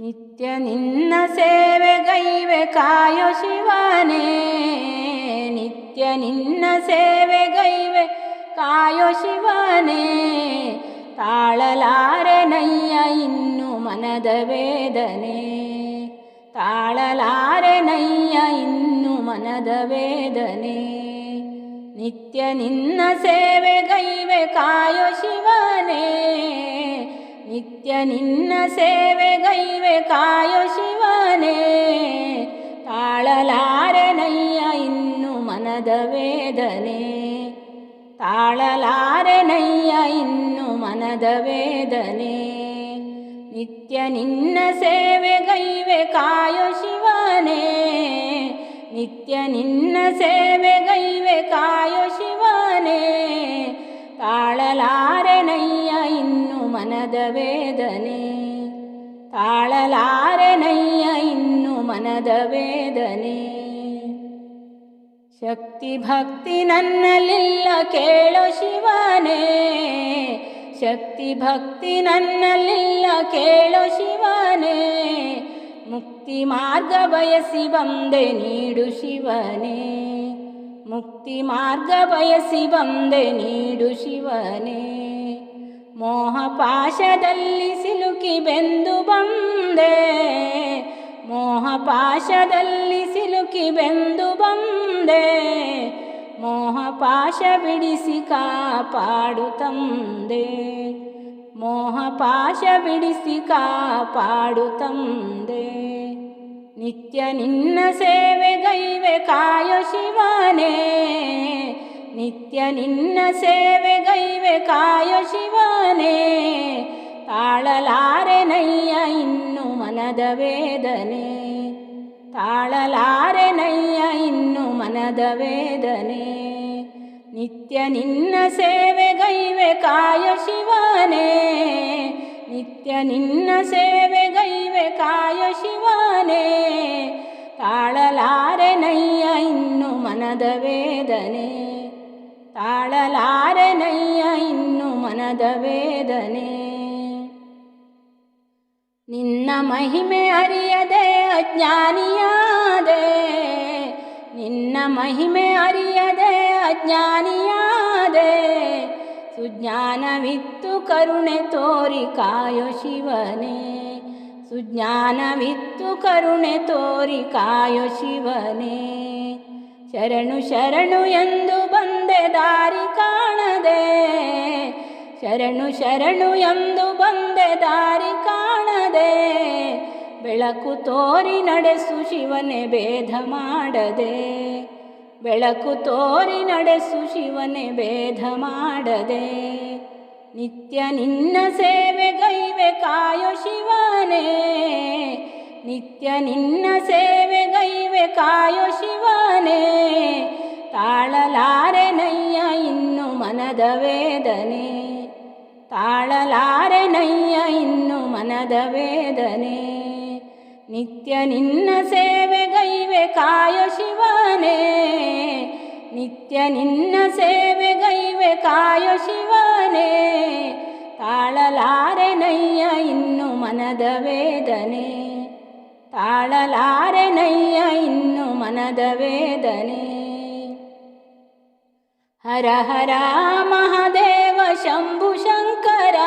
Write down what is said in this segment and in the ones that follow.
ನಿತ್ಯ ನಿನ್ನ ಸೇವೆಗೈವೆ ಕಾಯೋ ಶಿವನೇ. ನಿತ್ಯ ನಿನ್ನ ಸೇವೆಗೈವೆ ಕಾಯೋ ಶಿವನೇ. ತಾಳಲಾರೆನಯ್ಯ ಇನ್ನು ಮನದ ವೇದನೆ. ತಾಳಲಾರೆ ನಯ್ಯ ಇನ್ನು ಮನದ ವೇದನೆ. ನಿತ್ಯ ನಿನ್ನ ಸೇವೆಗೈವೆ ಕಾಯೋ ಶಿವನೇ. ನಿತ್ಯ ನಿನ್ನ ಸೇವೆಗೈವೆ ಕಾಯೋ ಶಿವನೇ. ತಾಳಲಾರೆನಯ್ಯ ಇನ್ನು ಮನದ ವೇದನೆ. ತಾಳಲಾರೆನಯ್ಯ ಇನ್ನು ಮನದ ವೇದನೆ. ನಿತ್ಯ ನಿನ್ನ ಸೇವೆಗೈವೆ ಕಾಯೋ ಶಿವನೇ. ನಿತ್ಯ ನಿನ್ನ ಸೇವೆಗೈವೆ ಮನದ ವೇದನೆ. ತಾಳಲಾರೆನಯ್ಯ ಇನ್ನು ಮನದ ವೇದನೆ. ಶಕ್ತಿ ಭಕ್ತಿ ನನ್ನಲ್ಲಿಲ್ಲ ಕೇಳೋ ಶಿವನೇ. ಶಕ್ತಿ ಭಕ್ತಿ ನನ್ನಲ್ಲಿಲ್ಲ ಕೇಳೋ ಶಿವನೇ. ಮುಕ್ತಿ ಮಾರ್ಗ ಬಯಸಿ ಬಂದೆ ನೀಡು ಶಿವನೇ. ಮುಕ್ತಿ ಮಾರ್ಗ ಬಯಸಿ ಬಂದೆ ನೀಡು ಶಿವನೇ. ಮೋಹ ಪಾಶದಲ್ಲಿ ಸಿಲುಕಿ ಬೆಂದು ಬಂದೆ. ಮೋಹಪಾಶದಲ್ಲಿ ಸಿಲುಕಿ ಬೆಂದು ಬಂದೆ. ಮೋಹಪಾಶ ಬಿಡಿಸಿ ಕಾಪಾಡು ತಂದೆ. ಮೋಹಪಾಶ ಬಿಡಿಸಿ ಕಾಪಾಡು ತಂದೆ. ನಿತ್ಯ ನಿನ್ನ ಸೇವೆಗೈವೆ ಶಿವನೇ ನಿತ್ಯ ನಿನ್ನ ಸೇವೆಗೈವೆ ಕಾಯೋ ಶಿವನೇ. ತಾಳಲಾರೆ ನಯ್ಯ ಇನ್ನು ಮನದ ವೇದನೆ. ತಾಳಲಾರೆ ನಯ್ಯ ಇನ್ನು ಮನದ ವೇದನೆ. ನಿತ್ಯ ನಿನ್ನ ಸೇವೆಗೈವೆ ಕಾಯೋ ಶಿವನೇ. ನಿತ್ಯ ನಿನ್ನ ಸೇವೆಗೈವೆ ಕಾಯೋ ಶಿವನೇ. ತಾಳಲಾರೆ ನಯ್ಯ ಇನ್ನು ಮನದ ವೇದನೆ. ತಾಳಲಾರೆನಯ್ಯ ಇನ್ನು ಮನದ ವೇದನೆ. ನಿನ್ನ ಮಹಿಮೆ ಅರಿಯದೆ ಅಜ್ಞಾನಿಯಾದೆ. ನಿನ್ನ ಮಹಿಮೆ ಅರಿಯದೆ ಅಜ್ಞಾನಿಯಾದೆ. ಸುಜ್ಞಾನವಿತ್ತು ಕರುಣೆ ತೋರಿ ಕಾಯೋ ಶಿವನೇ. ಸುಜ್ಞಾನವಿತ್ತು ಕರುಣೆ ತೋರಿ ಕಾಯೋ ಶಿವನೇ. ಶರಣು ಶರಣು ಎಂದು ಬಂದೆ ದಾರಿ ಕಾಣದೆ. ಶರಣು ಶರಣು ಎಂದು ಬಂದೆ ದಾರಿ ಕಾಣದೆ. ಬೆಳಕು ತೋರಿ ನಡೆಸು ಶಿವನೇ ಭೇದ ಮಾಡದೆ. ಬೆಳಕು ತೋರಿ ನಡೆಸು ಶಿವನೇ ಭೇದ ಮಾಡದೆ. ನಿತ್ಯ ನಿನ್ನ ಸೇವೆಗೈವೆ ಕಾಯೋ ಶಿವನೇ. ನಿತ್ಯ ನಿನ್ನ ಸೇವೆಗೈವೆ ಕಾಯೋ ಶಿವನೇ. ಮನದ ವೇದನೆ ತಾಳಲಾರೆನಯ್ಯ ಇನ್ನು ಮನದ ವೇದನೆ ನಿತ್ಯ ನಿನ್ನ ಸೇವೆಗೈವೆ ಕಾಯ ಶಿವನೇ. ನಿತ್ಯ ನಿನ್ನ ಸೇವೆಗೈವೆ ಕಾಯ ಶಿವನೇ. ತಾಳಲಾರೆನಯ್ಯ ಇನ್ನು ಮನದ ವೇದನೆ ತಾಳಲಾರೆನಯ್ಯ ಇನ್ನು ಮನದ ವೇದನೆ ಹರ ಹರ ಮಹಾದೇವ ಶಂಭು ಶಂಕರ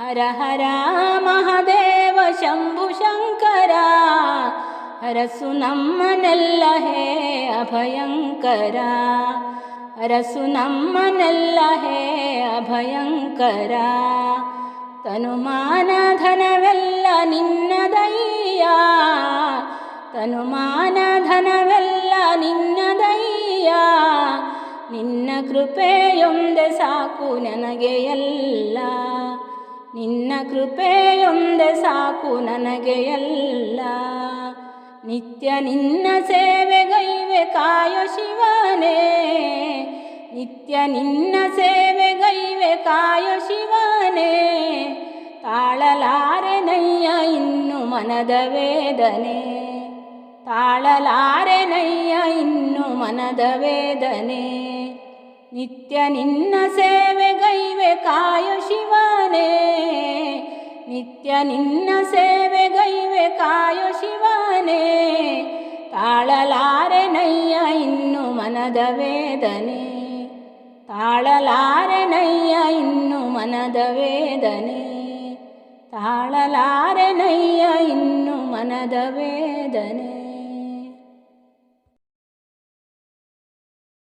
ಹರ ಹರ ಮಹಾದೇವ ಶಂಭು ಶಂಕರ ಹರಸು ನಮ್ಮನೆಲ್ಲ ಹೇ ಅಭಯಂಕರ ಹರಸು ನಮ್ಮನೆಲ್ಲ ಹೇ ಅಭಯಂಕರ ತನುಮಾನ ಧನವೆಲ್ಲ ನಿನ್ನದಯ್ಯ ತನುಮಾನ ಧನವೆಲ್ಲ ನಿನ್ನದಯ್ಯ ನಿನ್ನ ಕೃಪೆಯೊಂದೆ ಸಾಕು ನನಗೆ ಎಲ್ಲ. ನಿನ್ನ ಕೃಪೆಯೊಂದೆ ಸಾಕು ನನಗೆ ಎಲ್ಲ. ನಿತ್ಯ ನಿನ್ನ ಸೇವೆಗೈವೆ ಕಾಯೋ ಶಿವನೇ. ನಿತ್ಯ ನಿನ್ನ ಸೇವೆಗೈವೆ ಕಾಯೋ ಶಿವನೇ. ತಾಳಲಾರೆನಯ್ಯ ಇನ್ನು ಮನದ ವೇದನೆ. ತಾಳಲಾರೆನಯ್ಯ ಇನ್ನು ಮನದ ವೇದನೆ. ನಿತ್ಯ ನಿನ್ನ ಸೇವೆಗೈವೆ ಕಾಯ ಶಿವನೇ. ನಿತ್ಯ ನಿನ್ನ ಸೇವೆಗೈವೆ ಕಾಯ ಶಿವನೇ. ತಾಳಲಾರೆ ನಯ್ಯ ಇನ್ನು ಮನದ ವೇದನೆ. ತಾಳಲಾರೆ ನಯ್ಯ ಇನ್ನು ಮನದ ವೇದನೆ. ತಾಳಲಾರೆ ನಯ್ಯ ಇನ್ನು ಮನದ ವೇದನೆ.